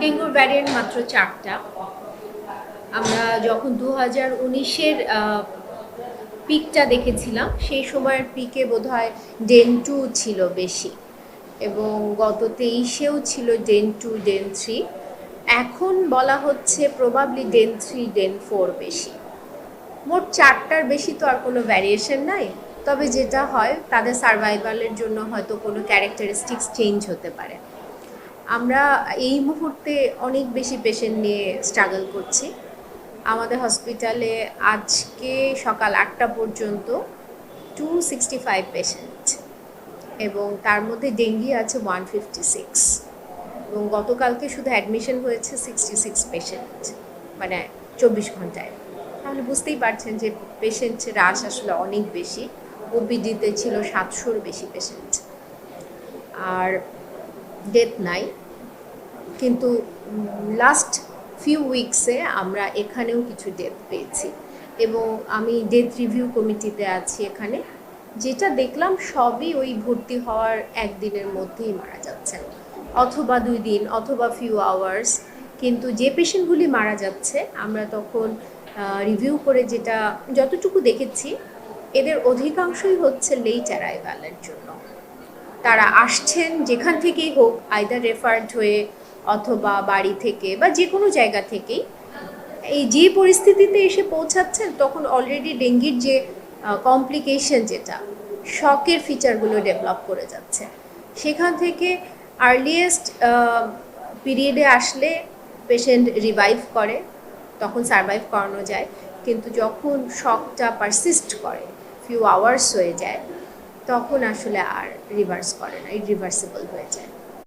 ডেঙ্গুর ভ্যারিয়েন্ট মাত্র চারটা। আমরা যখন দু হাজার উনিশের পিকটা দেখেছিলাম, সেই সময়ের পিকে বোধহয় ডেন টু ছিল বেশি এবং গত তেইশেও ছিল ডেন টু, ডেন থ্রি। এখন বলা হচ্ছে probably then three, then four বেশি। মোট চারটার বেশি তো আর কোনো ভ্যারিয়েশন নাই, তবে যেটা হয়, তাদের সার্ভাইভালের জন্য হয়তো কোনো ক্যারেক্টারিস্টিক্স চেঞ্জ হতে পারে। আমরা এই মুহূর্তে অনেক বেশি পেশেন্ট নিয়ে স্ট্রাগল করছি। আমাদের হসপিটালে আজকে সকাল আটটা পর্যন্ত টু সিক্সটি ফাইভ পেশেন্ট এবং তার মধ্যে ডেঙ্গি আছে ওয়ান ফিফটি সিক্স এবং গতকালকে শুধু অ্যাডমিশন হয়েছে সিক্সটি সিক্স পেশেন্ট মানে চব্বিশ ঘন্টায়। তাহলে বুঝতেই পারছেন যে পেশেন্ট রাশ আসলে অনেক বেশি। ওপিডিতে ছিল সাতশোর বেশি পেশেন্ট আর ডেথ নাই। কিন্তু লাস্ট ফিউ উইকসে আমরা এখানেও কিছু ডেথ পেয়েছি। এবং আমি ডেথ রিভিউ কমিটিতে আছি এখানে। যেটা দেখলাম সবই ওই ভর্তি হওয়ার একদিনের মধ্যেই মারা যাচ্ছেন। অথবা দুই দিন, অথবা ফিউ আওয়ার্স কিন্তু যে পেশেন্টগুলি মারা যাচ্ছে, আমরা তখন রিভিউ করে যেটা যতটুকু দেখেছি, এদের অধিকাংশই হচ্ছে লেট অ্যারাইভালের জন্য। তারা আসছেন যেখান থেকেই হোক আইদার রেফার্ড হয়ে অথবা বাড়ি থেকে বা যে কোনো জায়গা থেকেই। এই যে পরিস্থিতিতে এসে পৌঁছাচ্ছেন, তখন অলরেডি ডেঙ্গির যে কমপ্লিকেশন যেটা, শকের ফিচারগুলো ডেভেলপ করে যাচ্ছে। সেখান থেকে আর্লিয়েস্ট পিরিয়ডে আসলে পেশেন্ট রিভাইভ করে, তখন সারভাইভ করানো যায়। কিন্তু যখন শকটা পারসিস্ট করে ফিউ আওয়ার্স হয়ে যায় তখন আসলে আর রিভার্স করে না ইরিভার্সিবল হয়ে যায়।